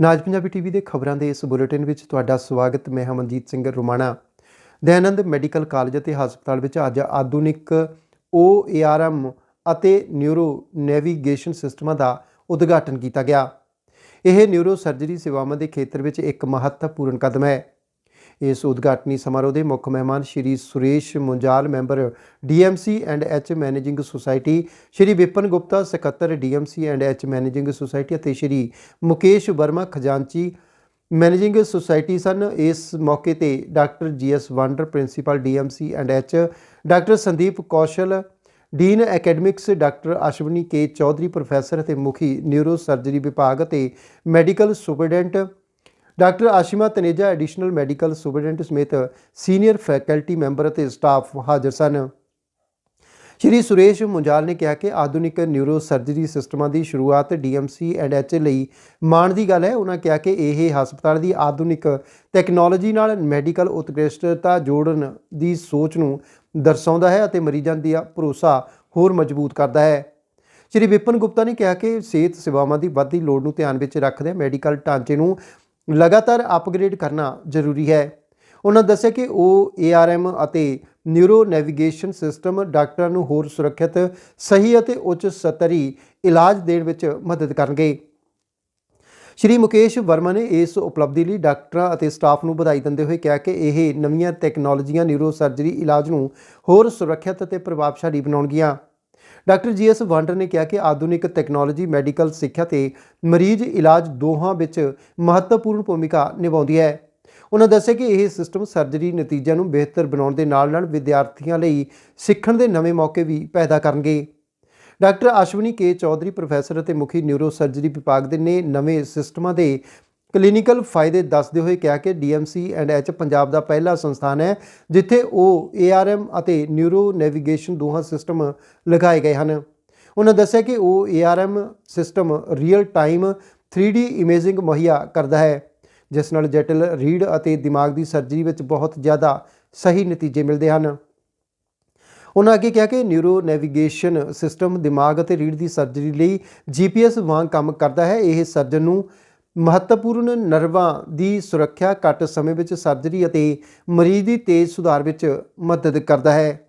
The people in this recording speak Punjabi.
ਨਾਜ ਪੰਜਾਬੀ ਟੀਵੀ ਦੇ ਖਬਰਾਂ ਦੇ ਇਸ ਬੁਲੇਟਿਨ ਵਿੱਚ ਤੁਹਾਡਾ ਸਵਾਗਤ। ਮੈਂ ਹਮਨਜੀਤ ਸਿੰਘ ਰੋਮਾਣਾ। ਦਇਆਨੰਦ ਮੈਡੀਕਲ ਕਾਲਜ ਅਤੇ ਹਸਪਤਾਲ ਵਿੱਚ ਅੱਜ ਆਧੁਨਿਕ OARM ਅਤੇ ਨਿਊਰੋ ਨੈਵੀਗੇਸ਼ਨ ਸਿਸਟਮਾਂ ਦਾ ਉਦਘਾਟਨ ਕੀਤਾ ਗਿਆ। ਇਹ ਨਿਊਰੋ ਸਰਜਰੀ ਸੇਵਾਵਾਂ ਦੇ ਖੇਤਰ ਵਿੱਚ ਇੱਕ ਮਹੱਤਵਪੂਰਨ ਕਦਮ ਹੈ। ਇਸ ਉਦਘਾਟਨੀ ਸਮਾਰੋਹ ਦੇ ਮੁੱਖ ਮਹਿਮਾਨ Shri Suresh Munjal, member DMC and H managing society, Shri Vipin Gupta, ਸਕੱਤਰ DMC and H managing society ਅਤੇ ਸ਼੍ਰੀ ਮੁਕੇਸ਼ ਵਰਮਾ ਖਜ਼ਾਨਚੀ ਮੈਨੇਜਿੰਗ ਸੁਸਾਇਟੀ ਸਨ। ਇਸ ਮੌਕੇ ਤੇ doctor GS Wander, principal DMC and H doctor Sandeep Kaushal, dean academics doctor Ashwani K Chaudhary, professor ਅਤੇ ਮੁਖੀ ਨਿਊਰੋ ਸਰਜਰੀ ਵਿਭਾਗ ਅਤੇ medical superintendent doctor Ashima Taneja additional medical superintendent ਸਮੇਤ ਸੀਨੀਅਰ ਫੈਕਲਟੀ ਮੈਂਬਰ ਅਤੇ ਸਟਾਫ ਹਾਜ਼ਰ ਸਨ। ਸ਼੍ਰੀ ਸੁਰੇਸ਼ ਮੁੰਜਾਲ ਨੇ ਕਿਹਾ ਕਿ ਆਧੁਨਿਕ ਨਿਊਰੋ ਸਰਜਰੀ ਸਿਸਟਮਾਂ ਦੀ ਸ਼ੁਰੂਆਤ ਡੀਐਮਸੀ ਐਂਡ ਐਚ ਲਈ ਮਾਣ ਦੀ ਗੱਲ ਹੈ। ਉਹਨਾਂ ਕਿਹਾ ਕਿ ਇਹ ਹਸਪਤਾਲ ਦੀ ਆਧੁਨਿਕ ਟੈਕਨੋਲੋਜੀ ਨਾਲ ਮੈਡੀਕਲ ਉਤਕ੍ਰਿਸ਼ਟਤਾ ਜੋੜਨ ਦੀ ਸੋਚ ਨੂੰ ਦਰਸਾਉਂਦਾ ਹੈ ਅਤੇ ਮਰੀਜ਼ਾਂ ਦੀ ਭਰੋਸਾ ਹੋਰ ਮਜ਼ਬੂਤ ਕਰਦਾ ਹੈ। ਸ਼੍ਰੀ ਵਿਪਨ ਗੁਪਤਾ ਨੇ ਕਿਹਾ ਕਿ ਸਿਹਤ ਸੇਵਾਵਾਂ ਦੀ ਵੱਧਦੀ ਲੋੜ ਨੂੰ ਧਿਆਨ ਵਿੱਚ ਰੱਖਦੇ ਮੈਡੀਕਲ ਢਾਂਚੇ ਨੂੰ ਲਗਾਤਾਰ ਅਪਗ੍ਰੇਡ ਕਰਨਾ ਜ਼ਰੂਰੀ ਹੈ। ਉਹਨਾਂ ਦੱਸਿਆ ਕਿ ਉਹ ARM ਅਤੇ ਨਿਊਰੋ ਨੈਵੀਗੇਸ਼ਨ ਸਿਸਟਮ ਡਾਕਟਰਾਂ ਨੂੰ ਹੋਰ ਸੁਰੱਖਿਅਤ, ਸਹੀ ਅਤੇ ਉੱਚ ਸਤਰੀ ਇਲਾਜ ਦੇਣ ਵਿੱਚ ਮਦਦ ਕਰਨਗੇ। ਸ਼੍ਰੀ ਮੁਕੇਸ਼ ਵਰਮਾ ਨੇ ਇਸ ਉਪਲਬਧੀ ਲਈ ਡਾਕਟਰਾਂ ਅਤੇ ਸਟਾਫ ਨੂੰ ਵਧਾਈ ਦਿੰਦੇ ਹੋਏ ਕਿਹਾ ਕਿ ਇਹ ਨਵੀਆਂ ਟੈਕਨੋਲੋਜੀਆਂ ਨਿਊਰੋ ਸਰਜਰੀ ਇਲਾਜ ਨੂੰ ਹੋਰ ਸੁਰੱਖਿਅਤ ਅਤੇ ਪ੍ਰਭਾਵਸ਼ਾਲੀ ਬਣਾਉਣਗੀਆਂ। ਡਾਕਟਰ ਜੀ ਜੀਐਸ ਵਾਂਡਰ ਨੇ ਕਿਹਾ ਕਿ ਆਧੁਨਿਕ ਟੈਕਨੋਲੋਜੀ ਮੈਡੀਕਲ ਸਿੱਖਿਆ ਤੇ ਮਰੀਜ਼ ਇਲਾਜ ਦੋਹਾਂ ਵਿੱਚ ਮਹੱਤਵਪੂਰਨ ਭੂਮਿਕਾ ਨਿਭਾਉਂਦੀ ਹੈ। ਉਹਨਾਂ ਦੱਸਿਆ ਕਿ ਇਹ ਸਿਸਟਮ ਸਰਜਰੀ ਨਤੀਜਿਆਂ ਨੂੰ ਬਿਹਤਰ ਬਣਾਉਣ ਦੇ ਨਾਲ-ਨਾਲ ਵਿਦਿਆਰਥੀਆਂ ਲਈ ਸਿੱਖਣ ਦੇ ਨਵੇਂ ਮੌਕੇ ਵੀ ਪੈਦਾ ਕਰਨਗੇ। Doctor Ashwani K Chaudhary, professor ਅਤੇ ਮੁਖੀ ਨਿਊਰੋ ਸਰਜਰੀ ਵਿਭਾਗ ਦੇ ਨੇ ਨਵੇਂ ਸਿਸਟਮਾਂ ਦੇ ਕਲੀਨਿਕਲ ਫਾਇਦੇ ਦੱਸਦੇ ਹੋਏ ਕਿਹਾ ਕਿ ਡੀਐਮਸੀ ਐਂਡ ਐਚ ਪੰਜਾਬ ਦਾ ਪਹਿਲਾ ਸੰਸਥਾਨ ਹੈ, ਜਿੱਥੇ ਉਹ ARM ਅਤੇ ਨਿਊਰੋ ਨੈਵੀਗੇਸ਼ਨ ਦੋਹਾਂ ਸਿਸਟਮ ਲਗਾਏ ਗਏ ਹਨ। ਉਹਨਾਂ ਦੱਸਿਆ ਕਿ ਉਹ ARM system real time 3D imaging ਮੁਹੱਈਆ ਕਰਦਾ ਹੈ, ਜਿਸ ਨਾਲ ਜਟਿਲ ਰੀੜ ਅਤੇ ਦਿਮਾਗ ਦੀ ਸਰਜਰੀ ਵਿੱਚ ਬਹੁਤ ਜ਼ਿਆਦਾ ਸਹੀ ਨਤੀਜੇ ਮਿਲਦੇ ਹਨ। ਉਹਨਾਂ ਅੱਗੇ ਕਿਹਾ ਕਿ ਨਿਊਰੋ ਨੈਵੀਗੇਸ਼ਨ ਸਿਸਟਮ ਦਿਮਾਗ ਅਤੇ ਰੀੜ ਦੀ ਸਰਜਰੀ ਲਈ GPS ਵਾਂਗ ਕੰਮ ਕਰਦਾ ਹੈ। ਇਹ ਸਰਜਨ ਨੂੰ ਮਹੱਤਵਪੂਰਨ ਨਰਵਾਂ ਦੀ ਸੁਰੱਖਿਆ ਘੱਟ ਸਮੇਂ ਵਿੱਚ ਸਰਜਰੀ ਅਤੇ ਮਰੀਜ਼ ਦੀ ਤੇਜ਼ ਸੁਧਾਰ ਵਿੱਚ ਮਦਦ ਕਰਦਾ ਹੈ।